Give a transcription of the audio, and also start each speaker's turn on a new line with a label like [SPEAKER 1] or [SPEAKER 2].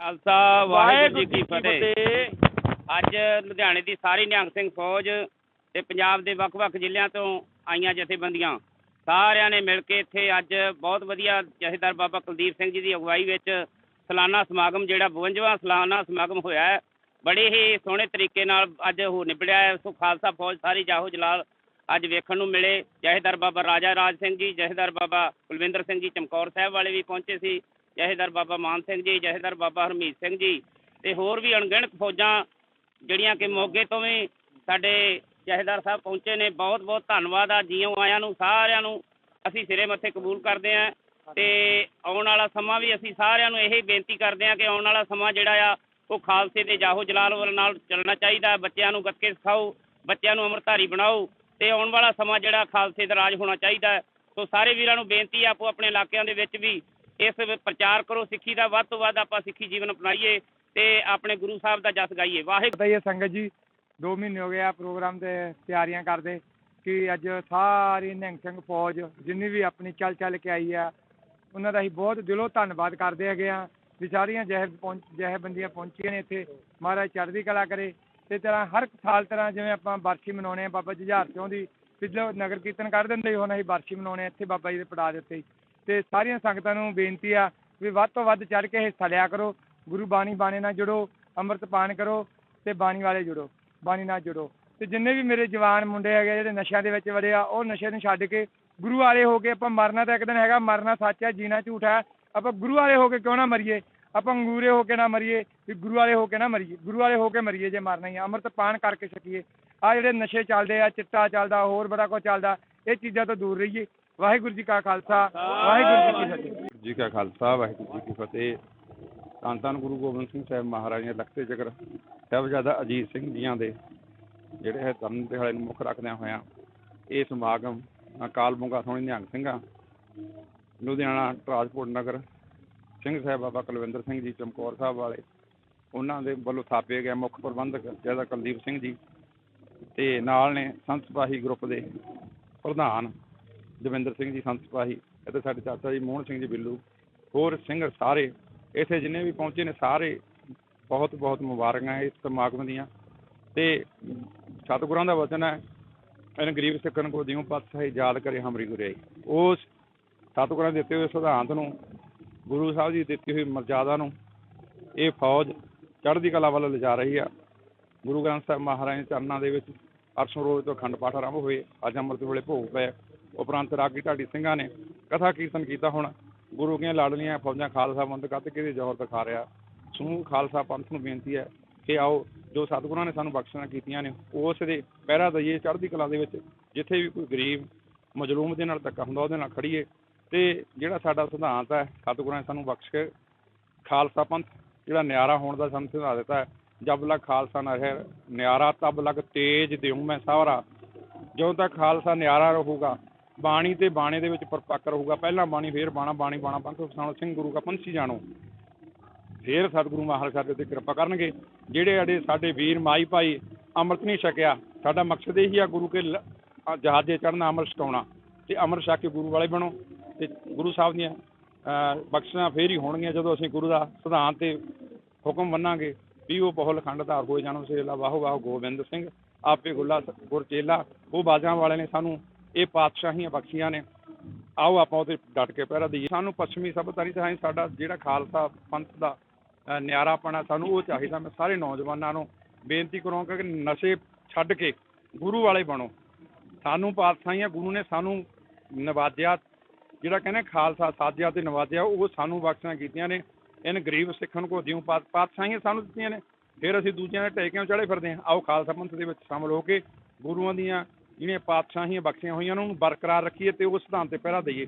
[SPEAKER 1] ਖਾਲਸਾ ਵਾਹਿਗੁਰੂ ਜੀ ਕੀ ਫਤਿਹ। ਅੱਜ ਲੁਧਿਆਣੇ ਦੀ ਸਾਰੀ ਨਿਹੰਗ ਸਿੰਘ ਫੌਜ ਤੇ ਪੰਜਾਬ ਦੇ ਵੱਖ-ਵੱਖ ਜ਼ਿਲ੍ਹਿਆਂ ਤੋਂ ਆਈਆਂ ਜਥੇਬੰਦੀਆਂ। ਸਾਰਿਆਂ ਨੇ ਮਿਲ ਕੇ ਇੱਥੇ ਅੱਜ ਬਹੁਤ ਵਧੀਆ ਜਥੇਦਾਰ ਬਾਬਾ ਕੁਲਦੀਪ ਸਿੰਘ ਜੀ ਦੀ ਅਗਵਾਈ ਵਿੱਚ ਸਾਲਾਨਾ ਸਮਾਗਮ ਜਿਹੜਾ 52ਵਾਂ ਸਾਲਾਨਾ ਸਮਾਗਮ ਹੋਇਆ ਹੈ ਬੜੇ ਹੀ ਸੋਹਣੇ ਤਰੀਕੇ ਨਾਲ ਅੱਜ ਹੋ ਨਿਬੜਿਆ ਹੈ। ਸੋ ਖਾਲਸਾ ਫੌਜ ਸਾਰੀ ਜਾਹੋ ਜਲਾਲ ਅੱਜ ਵੇਖਣ ਨੂੰ ਮਿਲੇ। ਜਥੇਦਾਰ ਬਾਬਾ ਰਾਜਾ ਰਾਜ ਸਿੰਘ ਜੀ ਜਥੇਦਾਰ ਬਾਬਾ ਕੁਲਵਿੰਦਰ ਸਿੰਘ ਜੀ ਚਮਕੌਰ ਸਾਹਿਬ ਵਾਲੇ ਵੀ ਪਹੁੰਚੇ ਸੀ। ਜਥੇਦਾਰ ਬਾਬਾ ਮਾਨ ਸਿੰਘ ਜੀ ਜਥੇਦਾਰ ਬਾਬਾ ਹਰਮੀਤ ਸਿੰਘ ਜੀ ਤੇ ਹੋਰ ਵੀ ਅਣਗਿਣਤ ਫੌਜਾਂ ਜਿਹੜੀਆਂ ਕਿ ਮੋਗੇ ਤੋਂ ਵੀ ਸਾਡੇ ਜਥੇਦਾਰ ਸਾਹਿਬ ਪਹੁੰਚੇ ਨੇ। ਬਹੁਤ ਬਹੁਤ ਧੰਨਵਾਦ ਆ ਜੀਓ ਆਇਆਂ ਨੂੰ, ਸਾਰਿਆਂ ਨੂੰ। ਅਸੀਂ ਸਿਰੇ ਮੱਥੇ ਕਬੂਲ ਕਰਦੇ ਆਂ ਤੇ ਆਉਣ ਵਾਲਾ ਸਮਾਂ ਵੀ ਅਸੀਂ ਸਾਰਿਆਂ ਨੂੰ ਇਹ ਬੇਨਤੀ ਕਰਦੇ ਆਂ ਕਿ ਆਉਣ ਵਾਲਾ ਸਮਾਂ ਜਿਹੜਾ ਆ, ਉਹ ਖਾਲਸੇ ਦੇ ਜਾਹੋ ਜਲਾਲ ਵੱਲ ਨਾਲ ਚੱਲਣਾ ਚਾਹੀਦਾ। ਬੱਚਿਆਂ ਨੂੰ ਗੱਤਕੇ ਸਿਖਾਓ, ਬੱਚਿਆਂ ਨੂੰ ਅੰਮ੍ਰਿਤਧਾਰੀ ਬਣਾਓ ਤੇ ਆਉਣ ਵਾਲਾ ਸਮਾਂ ਜਿਹੜਾ ਖਾਲਸੇ ਦਾ ਰਾਜ ਹੋਣਾ ਚਾਹੀਦਾ। ਸੋ ਸਾਰੇ ਵੀਰਾਂ ਨੂੰ ਬੇਨਤੀ ਆ ਆਪੋ ਆਪਣੇ ਇਲਾਕਿਆਂ ਦੇ ਵਿੱਚ ਵੀ ਇਸ ਪ੍ਰਚਾਰ ਕਰੋ, ਸਿੱਖੀ ਦਾ ਵੱਧ ਤੋਂ ਵੱਧ ਆਪਾਂ ਸਿੱਖੀ ਜੀਵਨ ਅਪਣਾਈਏ ਤੇ ਆਪਣੇ ਗੁਰੂ ਸਾਹਿਬ ਦਾ ਜਸ ਗਾਈਏ। ਵਾਹਿਗੁਰੂ।
[SPEAKER 2] ਪਤਾ ਸੰਗਤ ਜੀ 2 ਮਹੀਨੇ ਹੋ ਗਏ ਆ ਪ੍ਰੋਗਰਾਮ ਦੇ ਤਿਆਰੀਆਂ ਕਰਦੇ ਕਿ ਅੱਜ ਸਾਰੀ ਨਿਹੰਗ ਸਿੰਘ ਫੌਜ ਜਿੰਨੀ ਵੀ ਆਪਣੀ ਚੱਲ ਚੱਲ ਕੇ ਆਈ ਆ, ਉਹਨਾਂ ਦਾ ਅਸੀਂ ਬਹੁਤ ਦਿਲੋਂ ਧੰਨਵਾਦ ਕਰਦੇ ਹੈਗੇ ਆ ਵੀ ਸਾਰੀਆਂ ਜਹਿ ਪਹੁੰਚ, ਜਹਿਬੰਦੀਆਂ ਪਹੁੰਚੀਆਂ ਨੇ ਇੱਥੇ। ਮਹਾਰਾਜ ਚੜ੍ਹਦੀ ਕਲਾ ਕਰੇ। ਤੇ ਤਰ੍ਹਾਂ ਹਰ ਇੱਕ ਸਾਲ ਤਰ੍ਹਾਂ ਜਿਵੇਂ ਆਪਾਂ ਬਰਸ਼ੀ ਮਨਾਉਣੇ ਆ ਬਾਬਾ ਜੁਝਾਰ ਸਿੰਘ ਦੀ ਪਿਛਲੇ ਨਗਰ ਕੀਰਤਨ ਕਰ ਦਿੰਦੇ ਹੁਣ ਅਸੀਂ ਬਰਸ਼ੀ ਮਨਾਉਣੇ ਆ, ਇੱਥੇ ਬਾਬਾ ਜੀ ਦੇ ਪੜਾ ਦਿੱਤੇ ਤੇ ਸਾਰੀਆਂ ਸੰਗਤਾਂ ਨੂੰ ਬੇਨਤੀ ਆ ਵੀ ਵੱਧ ਤੋਂ ਵੱਧ ਚੜ੍ਹ ਕੇ ਹਿੱਸਾ ਲਿਆ ਕਰੋ, ਗੁਰੂ ਬਾਣੀ ਬਾਣੇ ਨਾਲ ਜੁੜੋ, ਅੰਮ੍ਰਿਤ ਪਾਨ ਕਰੋ ਤੇ ਬਾਣੀ ਵਾਲੇ ਜੁੜੋ, ਬਾਣੀ ਨਾਲ ਜੁੜੋ। ਤੇ ਜਿੰਨੇ ਵੀ ਮੇਰੇ ਜਵਾਨ ਮੁੰਡੇ ਹੈਗੇ ਜਿਹੜੇ ਨਸ਼ਿਆਂ ਦੇ ਵਿੱਚ ਵੜੇ ਆ, ਉਹ ਨਸ਼ੇ ਨੂੰ ਛੱਡ ਕੇ ਗੁਰੂ ਵਾਲੇ ਹੋ ਕੇ ਆਪਾਂ ਮਰਨਾ ਤਾਂ ਇੱਕ ਦਿਨ ਹੈਗਾ, ਮਰਨਾ ਸੱਚ ਹੈ, ਜੀਣਾ ਝੂਠ ਹੈ। ਆਪਾਂ ਗੁਰੂ ਵਾਲੇ ਹੋ ਕੇ ਕਿਉਂ ਨਾ ਮਰੀਏ? ਆਪਾਂ ਅੰਗੂਰੇ ਹੋ ਕੇ ਨਾ ਮਰੀਏ, ਵੀ ਗੁਰੂ ਵਾਲੇ ਹੋ ਕੇ ਨਾ ਮਰੀਏ, ਗੁਰੂ ਵਾਲੇ ਹੋ ਕੇ ਮਰੀਏ ਜੇ ਮਰਨਾ ਹੀ ਆ। ਅੰਮ੍ਰਿਤ ਪਾਨ ਕਰਕੇ ਸਕੀਏ ਆ ਜਿਹੜੇ ਨਸ਼ੇ ਚੱਲਦੇ ਆ, ਚਿੱਟਾ ਚੱਲਦਾ, ਹੋਰ ਬੜਾ ਕੁਝ ਚੱਲਦਾ, ਇਹ ਚੀਜ਼ਾਂ ਤੋਂ ਦੂਰ ਰਹੀਏ। ਵਾਹਿਗੁਰੂ ਜੀ ਕਾ ਖਾਲਸਾ ਵਾਹਿਗੁਰੂ ਜੀ ਕੀ ਫਤਿਹ।
[SPEAKER 3] ਜੀ ਕਾ ਖਾਲਸਾ ਵਾਹਿਗੁਰੂ ਜੀ ਕੀ ਫਤਿਹ। ਧੰਨ ਧੰਨ ਗੁਰੂ ਗੋਬਿੰਦ ਸਿੰਘ ਸਾਹਿਬ ਮਹਾਰਾਜ ਨੇ ਲਖਤੇ ਚੱਕਰ ਸਾਹਿਬਜ਼ਾਦਾ ਅਜੀਤ ਸਿੰਘ ਜੀਆਂ ਦੇ ਜਿਹੜੇ ਹੈ ਧਰਮ ਦੇ ਵਾਲੇ ਨੂੰ ਮੁੱਖ ਰੱਖਦਿਆਂ ਹੋਇਆਂ ਇਹ ਸਮਾਗਮ ਅਕਾਲ ਬੁੰਗਾ ਸੋਹਣੀ ਨਿਹੰਗ ਸਿੰਘਾਂ ਲੁਧਿਆਣਾ ਟਰਾਂਸਪੋਰਟ ਨਗਰ ਸਿੰਘ ਸਾਹਿਬ ਬਾਬਾ ਕੁਲਵਿੰਦਰ ਸਿੰਘ ਜੀ ਚਮਕੌਰ ਸਾਹਿਬ ਵਾਲੇ ਉਹਨਾਂ ਦੇ ਵੱਲੋਂ ਥਾਪੇ ਗਏ ਮੁੱਖ ਪ੍ਰਬੰਧਕ ਜੈਦਾ ਕੁਲਦੀਪ ਸਿੰਘ ਜੀ ਤੇ ਨਾਲ ਨੇ ਸੰਤ ਸਿਪਾਹੀ ਗਰੁੱਪ ਦੇ ਪ੍ਰਧਾਨ ਦਵਿੰਦਰ ਸਿੰਘ ਜੀ, ਸੰਤ ਸਿਪਾਹੀ ਅਤੇ ਸਾਡੇ ਚਾਚਾ ਜੀ ਮੋਹਨ ਸਿੰਘ ਜੀ, ਬਿੱਲੂ, ਹੋਰ ਸਿੰਘ ਸਾਰੇ ਇੱਥੇ ਜਿੰਨੇ ਵੀ ਪਹੁੰਚੇ ਨੇ, ਸਾਰੇ ਬਹੁਤ ਬਹੁਤ ਮੁਬਾਰਕਾਂ ਇਸ ਸਮਾਗਮ ਦੀਆਂ। ਤੇ ਸਤਿਗੁਰਾਂ ਦਾ ਵਚਨ ਹੈ, ਇਹਨ ਗਰੀਬ ਸਿੱਖਣ ਕੋ ਦਿਉ ਪਾਤਸ਼ਾਹੀ ਯਾਦ ਕਰੇ ਹਮਰੀ ਗੁਰਿਆਈ ਉਸ ਸਤਿਗੁਰਾਂ ਦੇ ਦਿੱਤੇ ਹੋਏ ਸਿਧਾਂਤ ਨੂੰ, ਗੁਰੂ ਸਾਹਿਬ ਜੀ ਦੀ ਦਿੱਤੀ ਹੋਈ ਮਰਜ਼ਾਦਾ ਨੂੰ, ਇਹ ਫੌਜ ਚੜ੍ਹਦੀ ਕਲਾ ਵੱਲ ਲਿਜਾ ਰਹੀ ਆ। ਗੁਰੂ ਗ੍ਰੰਥ ਸਾਹਿਬ ਮਹਾਰਾਜ ਦੇ ਚਰਨਾਂ ਦੇ ਵਿੱਚ ਅਰਸ਼ੋਂ ਰੋਜ਼ ਤੋਂ ਅਖੰਡ ਪਾਠ ਆਰੰਭ ਹੋਏ, ਅੱਜ ਅੰਮ੍ਰਿਤ ਵੇਲੇ ਭੋਗ ਪਏ। ਉਪਰੰਤ ਰਾਗੀ ਢਾਡੀ ਸਿੰਘਾਂ ਨੇ ਕਥਾ ਕੀਰਤਨ ਕੀਤਾ ਹੁਣ। ਗੁਰੂ ਦੀਆਂ ਲਾਡਲੀਆਂ ਫੌਜਾਂ ਖਾਲਸਾ ਪੰਥ ਕੱਤ ਕੇ ਦੇ ਜ਼ੋਰ ਦਿਖਾ ਰਿਹਾ। ਸਮੂਹ ਖਾਲਸਾ ਪੰਥ ਨੂੰ ਬੇਨਤੀ ਹੈ ਕਿ ਆਓ, ਜੋ ਸਤਿਗੁਰਾਂ ਨੇ ਸਾਨੂੰ ਬਖਸ਼ਣਾ ਕੀਤੀਆਂ ਨੇ, ਉਸ ਦੇ ਪਹਿਰਾ ਦਈਏ, ਚੜ੍ਹਦੀ ਕਲਾ ਦੇ ਵਿੱਚ ਜਿੱਥੇ ਵੀ ਕੋਈ ਗਰੀਬ, ਮਜਲੂਮ ਦੇ ਨਾਲ ਧੱਕਾ ਹੁੰਦਾ, ਉਹਦੇ ਨਾਲ ਖੜੀਏ ਤੇ ਜਿਹੜਾ ਸਾਡਾ ਸਿਧਾਂਤ ਹੈ, ਸਤਿਗੁਰਾਂ ਨੇ ਸਾਨੂੰ ਬਖਸ਼ ਕੇ ਖਾਲਸਾ ਪੰਥ, ਜਿਹੜਾ ਨਿਆਰਾ ਹੋਣ ਦਾ ਸਾਨੂੰ ਸਿਧਾਂਤ ਦਿੱਤਾ ਹੈ, ਜਬ ਲਗ ਖਾਲਸਾ ਨਾ ਰਹੇ, ਨਿਆਰਾ ਤਬ ਲਗ ਤੇਜ ਦਿਉ ਮੈਂ ਸਾਰਾ ਜਦੋਂ ਤੱਕ ਖਾਲਸਾ ਨਿਆਰਾ ਰਹੂਗਾ ਬਾਣੀ ਤੇ ਬਾਣੇ ਦੇ ਵਿੱਚ ਪਰਪਾਕਰ ਹੋਊਗਾ ਪਹਿਲਾਂ ਬਾਣੀ ਫੇਰ ਬਾਣਾ ਬਾਣੀ ਬਾਣਾ ਪੰਥ ਫਸਾਣੋ ਸਿੰਘ ਗੁਰੂ ਕਾ ਪੰਛੀ ਜਾਣੋ। ਫੇਰ ਸਤਿਗੁਰੂ ਮਹਾਰਾਜ ਸਾਡੇ ਤੇ ਕਿਰਪਾ ਕਰਨਗੇ। ਜਿਹੜੇ ਸਾਡੇ ਸਾਡੇ ਵੀਰ ਮਾਈ ਭਾਈ ਅੰਮ੍ਰਿਤ ਨਹੀਂ ਛਕਿਆ ਸਾਡਾ ਮਕਸਦ ਇਹੀ ਆ ਗੁਰੂ ਕੇ ਲ- ਅ, ਜਹਾਜ਼ੇ ਚੜ੍ਹਨਾ ਅੰਮ੍ਰਿਤ ਛਕਾਉਣਾ ਤੇ ਅੰਮ੍ਰਿਤ ਛਕ ਕੇ ਗੁਰੂ ਵਾਲੇ ਬਣੋ ਤੇ ਗੁਰੂ ਸਾਹਿਬ ਦੀਆਂ ਅ, ਬਖਸ਼ਿਸ਼ਾਂ ਫੇਰ ਹੀ ਹੋਣਗੀਆਂ ਜਦੋਂ ਅਸੀਂ ਗੁਰੂ ਦਾ ਸਿਧਾਂਤ ਤੇ ਹੁਕਮ ਮੰਨਾਂਗੇ ਵੀ ਉਹ ਬਹੁਲ ਖੰਡ ਧਾਰ ਹੋਏ ਜਾਣੋ ਸੇਲਾ ਵਾਹੋ ਵਾਹੋ ਗੋਬਿੰਦ ਸਿੰਘ ਆਪੇ ਗੁੱਲਾ ਗੁਰਚੇਲਾ ਉਹ ਬਾਜਾਂ ਵਾਲੇ ਨੇ ਸਾਨੂੰ ਇਹ ਪਾਤਸ਼ਾਹੀਆਂ ਬਖਸ਼ੀਆਂ ਨੇ। ਆਓ ਆਪਾਂ ਉਹਦੇ ਡਟ ਕੇ ਪਹਿਰਾ ਦਈਏ। ਸਾਨੂੰ ਪੱਛਮੀ ਸਭਿਆਚਾਰੀ ਚਾਹੀਂ ਸਾਡਾ ਜਿਹੜਾ ਖਾਲਸਾ ਪੰਥ ਦਾ ਨਿਆਰਾਪਣਾ ਸਾਨੂੰ ਉਹ ਚਾਹੀਦਾ ਮੈਂ ਸਾਰੇ ਨੌਜਵਾਨਾਂ ਨੂੰ ਬੇਨਤੀ ਕਰਾਂਗਾ ਕਿ ਨਸ਼ੇ ਛੱਡ ਕੇ ਗੁਰੂ ਵਾਲੇ ਬਣੋ। ਸਾਨੂੰ ਪਾਤਸ਼ਾਹੀਆਂ ਗੁਰੂ ਨੇ ਸਾਨੂੰ ਨਵਾਜਿਆ, ਜਿਹੜਾ ਕਹਿੰਦੇ ਖਾਲਸਾ ਸਾਜਿਆ ਤੇ ਨਵਾਜਿਆ, ਉਹ ਸਾਨੂੰ ਬਖਸ਼ਿਸ਼ਾਂ ਕੀਤੀਆਂ ਨੇ। ਇਹਨ ਗਰੀਬ ਸਿੱਖਣ ਕੋ ਦਿਉ ਪਾਤ ਪਾਤਸ਼ਾਹੀਆਂ ਸਾਨੂੰ ਦਿੱਤੀਆਂ ਨੇ। ਫਿਰ ਅਸੀਂ ਦੂਜਿਆਂ ਦੇ ਟੇਕਿਆਂ ਚੜੇ ਫਿਰਦੇ ਹਾਂ। ਆਓ ਖਾਲਸਾ ਪੰਥ ਦੇ ਵਿੱਚ ਸ਼ਾਮਲ ਹੋ ਕੇ ਗੁਰੂਆਂ ਦੀਆਂ ਜਿਹੜੀਆਂ ਪਾਤਸ਼ਾਹੀਆਂ ਬਖਸ਼ੀਆਂ ਹੋਈਆਂ ਉਹਨਾਂ ਨੂੰ ਬਰਕਰਾਰ ਰੱਖੀਏ ਤੇ ਉਹ ਸਿਧਾਂਤ ਤੇ ਪਹਿਰਾ ਦਈਏ।